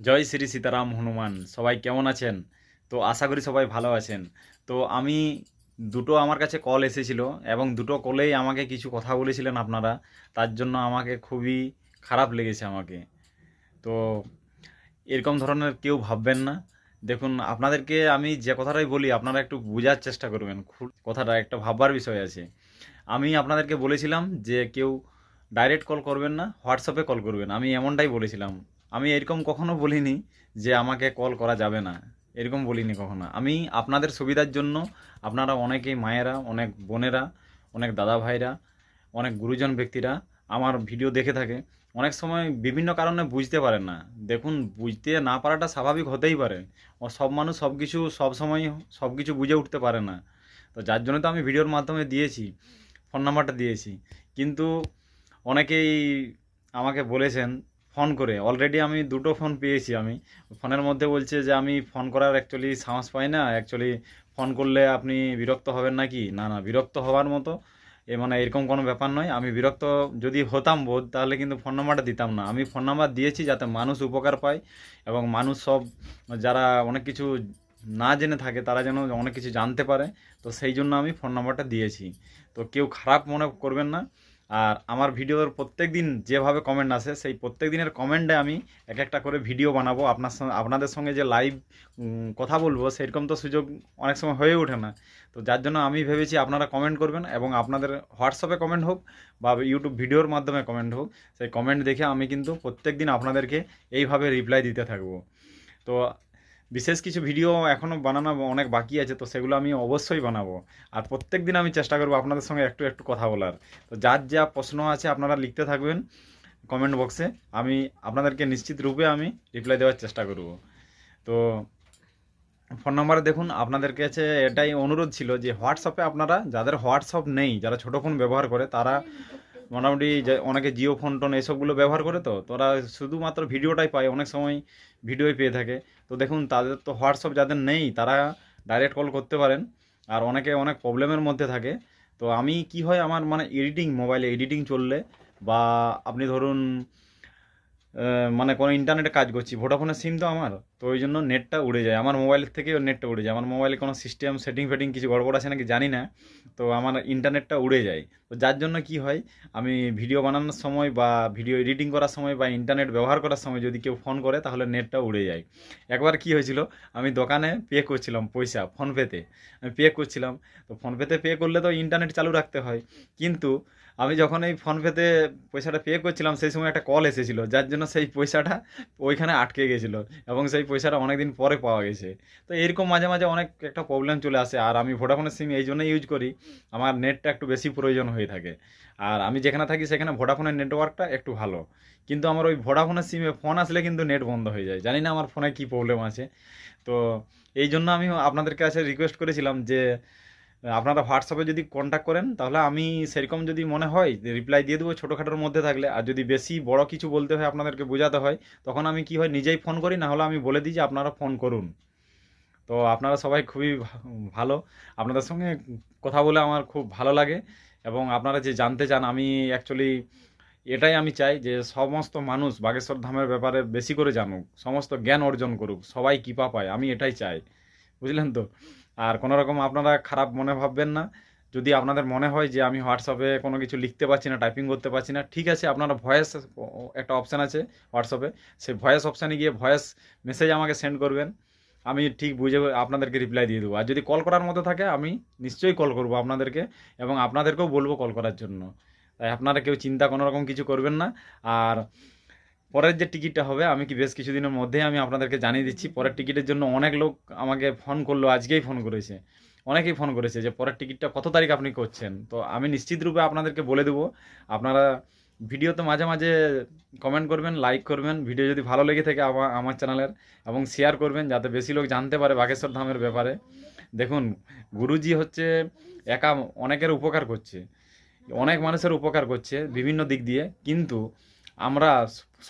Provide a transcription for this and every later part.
জয় শ্রী সীতারাম হনুমান। সবাই কেমন আছেন? তো আশা করি সবাই ভালো আছেন। তো আমি দুটো আমার কাছে কল এসেছিল এবং দুটো কলেই আমাকে কিছু কথা বলেছিলেন আপনারা। তার জন্য আমাকে খুবই খারাপ লেগেছে আমাকে। তো এরকম ধরনের কেউ ভাববেন না। দেখুন, আপনাদেরকে আমি যে কথাটাই বলি, আপনারা একটু বোঝার চেষ্টা করবেন। কথাটা একটা ভাববার বিষয় আছে। আমি আপনাদেরকে বলেছিলাম যে কেউ ডাইরেক্ট কল করবেন না হোয়াটসঅ্যাপে কল করবেন। আমি এমনটাই বলেছিলাম। আমি এরকম কখনো বলিনি যে আমাকে কল করা যাবে না। এরকম বলিনি কখনো। আমি আপনাদের সুবিধার জন্য আপনারা অনেকেই মায়েরা, অনেক বোনেরা, অনেক দাদা ভাইরা অনেক গুরুজন ব্যক্তিরা আমার ভিডিও দেখে থাকে। অনেক সময় বিভিন্ন কারণে বুঝতে পারেন না। দেখুন, বুঝতে না পারাটা স্বাভাবিক হতেই পারে। ও সব মানুষ সব কিছু সব সময় সব কিছু বুঝে উঠতে পারে না। তো যার জন্য তো আমি ভিডিওর মাধ্যমে দিয়েছি ফোন নাম্বারটা দিয়েছি। কিন্তু অনেকেই আমাকে বলেছেন ফোন করে। অলরেডি আমি দুটো ফোন পেয়েছি আমি। ফোনের মধ্যে বলছে যে, আমি ফোন করার অ্যাকচুয়ালি সাহস পাই না। অ্যাকচুয়ালি ফোন করলে আপনি বিরক্ত হবেন নাকি? না না, বিরক্ত হওয়ার মতো এ মানে এরকম কোনো ব্যাপার নয়। আমি বিরক্ত যদি হতাম বোধ, তাহলে কিন্তু ফোন নাম্বারটা দিতাম না। আমি ফোন নাম্বার দিয়েছি যাতে মানুষ উপকার পায় এবং মানুষ সব, যারা অনেক কিছু না জেনে থাকে, তারা যেন অনেক কিছু জানতে পারে। তো সেই জন্য আমি ফোন নাম্বারটা দিয়েছি। তো কেউ খারাপ মনে করবেন না। আর আমার ভিডিওর প্রত্যেক দিন যেভাবে কমেন্ট আসে, সেই প্রত্যেক দিনের কমেন্টে আমি এক একটা করে ভিডিও বানাবো। আপনার আপনাদের সঙ্গে যে লাইভ কথা বলব, সেরকম তো সুযোগ অনেক সময় হয়ে ওঠে না। তো যার জন্য আমি ভেবেছি আপনারা কমেন্ট করবেন এবং আপনাদের হোয়াটসঅ্যাপে কমেন্ট হোক বা ইউটিউব ভিডিওর মাধ্যমে কমেন্ট হোক, সেই কমেন্ট দেখে আমি কিন্তু প্রত্যেক দিন আপনাদেরকে এইভাবে রিপ্লাই দিতে থাকব। তো বিশেষ কিছু ভিডিও এখনও বানানো অনেক বাকি আছে, তো সেগুলো আমি অবশ্যই বানাবো। আর প্রত্যেক দিন আমি চেষ্টা করব আপনাদের সঙ্গে একটু একটু কথা বলার। তো যার যা প্রশ্ন আছে আপনারা লিখতে থাকবেন কমেন্ট বক্সে আমি আপনাদেরকে নিশ্চিত রূপে আমি রিপ্লাই দেওয়ার চেষ্টা করব। তো ফোন নাম্বারে দেখুন, আপনাদের কাছে এটাই অনুরোধ ছিল যে হোয়াটসঅ্যাপে আপনারা, যাদের হোয়াটসঅ্যাপ নেই, যারা ছোটো ফোন ব্যবহার করে, তারা মোটামুটি অনেকে জিও ফোন টোন এসবগুলো ব্যবহার করে তো তোরা শুধুমাত্র ভিডিওটাই পায়, অনেক সময় ভিডিওই পেয়ে থাকে। তো দেখুন, তাদের তো হোয়াটসঅ্যাপ যাদের নেই, তারা ডাইরেক্ট কল করতে পারেন। আর অনেকে অনেক প্রবলেমের মধ্যে থাকে। তো আমি কি হয়, আমার মানে এডিটিং মোবাইলে এডিটিং চললে বা আপনি ধরুন মানে কোনো ইন্টারনেটে কাজ করছি ভোডাফোনের সিম তো আমার, তো ওই জন্য নেটটা উড়ে যায়। আমার মোবাইলের থেকে নেটটা উড়ে যায়। আমার মোবাইলে কোনো সিস্টেম সেটিং ফেটিং কিছু গড়বড় আছে নাকি জানি না। তো আমার ইন্টারনেটটা উড়ে যায়। যার জন্য কি হয়, আমি ভিডিও বানানোর সময় বা ভিডিও এডিটিং করার সময় বা ইন্টারনেট ব্যবহার করার সময় যদি কেউ ফোন করে, তাহলে নেটটা উড়ে যায়। একবার কি হয়েছিল, আমি দোকানে পে করছিলাম পয়সা ফোনপেতে আমি পে করছিলাম, তো ফোনপেতে পে করলে তো ইন্টারনেট চালু রাখতে হয়। কিন্তু আমি যখন এই ফোনপেতে পয়সাটা পে করছিলাম, সেই সময় একটা কল এসেছিল, যার জন্য সেই পয়সাটা ওইখানে আটকে গেছিল এবং সেই পয়সাটা অনেক দিন পরে পাওয়া গেছে। তো এরকম মাঝে মাঝে অনেক একটা প্রবলেম চলে আসে। আর আমি ভোডাফোনের সিম এই জন্যই ইউজ করি। আমার নেটটা একটু বেশি প্রয়োজন হয়ে থাকে। আর আমি যেখানে থাকি সেখানে ভোডাফোনের নেটওয়ার্কটা একটু ভালো। কিন্তু আমার ওই ভোডাফোনের সিমে ফোন আসলে কিন্তু নেট বন্ধ হয়ে যায়। জানি না আমার ফোনে কী প্রবলেম আছে। তো এই জন্য আমি আপনাদের কাছে রিকোয়েস্ট করেছিলাম যে, আপনারা হোয়াটসঅ্যাপে যদি কন্ট্যাক্ট করেন, তাহলে আমি সেরকম যদি মনে হয় রিপ্লাই দিয়ে দেবো ছোটোখাটোর মধ্যে থাকলে। আর যদি বেশি বড় কিছু বলতে হয়, আপনাদেরকে বোঝাতে হয়, তখন আমি কি হয়, নিজেই ফোন করি না হলে আমি বলে দিই যে, আপনারা ফোন করুন। তো আপনারা সবাই খুবই ভালো। আপনাদের সঙ্গে কথা বলে আমার খুব ভালো লাগে। এবং আপনারা যে জানতে চান, আমি অ্যাকচুয়ালি এটাই আমি চাই যে সমস্ত মানুষ বাগেশ্বর ধামের ব্যাপারে বেশি করে জানুক, সমস্ত জ্ঞান অর্জন করুক, সবাই কৃপা পায়, আমি এটাই চাই। বুঝলেন তো? আর কোনো রকম আপনারা খারাপ মনে ভাববেন না। যদি আপনাদের মনে হয় যে আমি হোয়াটসঅ্যাপে কোনো কিছু লিখতে পারছি না টাইপিং করতে পারছি না, ঠিক আছে, আপনারা ভয়েস একটা অপশান আছে হোয়াটসঅ্যাপে। সেই ভয়েস অপশানে গিয়ে ভয়েস মেসেজ আমাকে সেন্ড করবেন। আমি ঠিক বুঝে আপনাদেরকে রিপ্লাই দিয়ে দেবো। আর যদি কল করার মতো থাকে, আমি নিশ্চয়ই কল করব আপনাদেরকে এবং আপনাদেরকেও বলব কল করার জন্য। তাই আপনারা কেউ চিন্তা কোনো রকম কিছু করবেন না। আর পরের যে টিকিটটা হবে, আমি কি বেশ কিছুদিনের মধ্যেই আমি আপনাদেরকে জানিয়ে দিচ্ছি। পরের টিকিটের জন্য অনেক লোক আমাকে ফোন করল, আজকেই ফোন করেছে। অনেকেই ফোন করেছে যে, পরের টিকিটটা কত তারিখ আপনি করছেন? তো আমি নিশ্চিত রূপে আপনাদেরকে বলে দেবো। আপনারা ভিডিওতে মাঝে মাঝে কমেন্ট করবেন লাইক করবেন ভিডিও যদি ভালো লেগে থাকে আমার আমার চ্যানেলের এবং শেয়ার করবেন, যাতে বেশি লোক জানতে পারে বাগেশ্বর ধামের ব্যাপারে। দেখুন, গুরুজি হচ্ছে একা অনেকের উপকার করছে, অনেক মানুষের উপকার করছে বিভিন্ন দিক দিয়ে, কিন্তু আমরা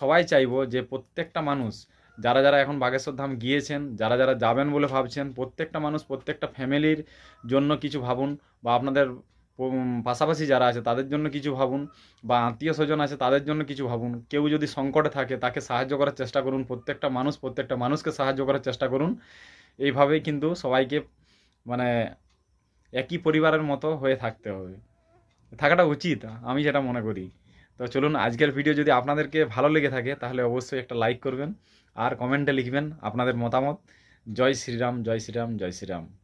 সবাই চাইব যে প্রত্যেকটা মানুষ, যারা যারা এখন বাগেশ্বর ধাম গিয়েছেন, যারা যারা যাবেন বলে ভাবছেন, প্রত্যেকটা মানুষ, প্রত্যেকটা ফ্যামিলির জন্য কিছু ভাবুন বা আপনাদের পাশাপাশি যারা আছে তাদের জন্য কিছু ভাবুন বা আত্মীয় স্বজন আছে তাদের জন্য কিছু ভাবুন। কেউ যদি সংকটে থাকে তাকে সাহায্য করার চেষ্টা করুন। প্রত্যেকটা মানুষ, প্রত্যেকটা মানুষকে সাহায্য করার চেষ্টা করুন। এইভাবেই কিন্তু সবাইকে মানে একই পরিবারের মতো হয়ে থাকতে হবে। থাকাটা উচিত, আমি যেটা মনে করি। তো চলুন, আজকের ভিডিও যদি আপনাদেরকে ভালো লেগে থাকে তাহলে অবশ্যই একটা লাইক করবেন আর কমেন্টে লিখবেন আপনাদের মতামত। জয় শ্রীরাম জয় শ্রীরাম জয় শ্রীরাম।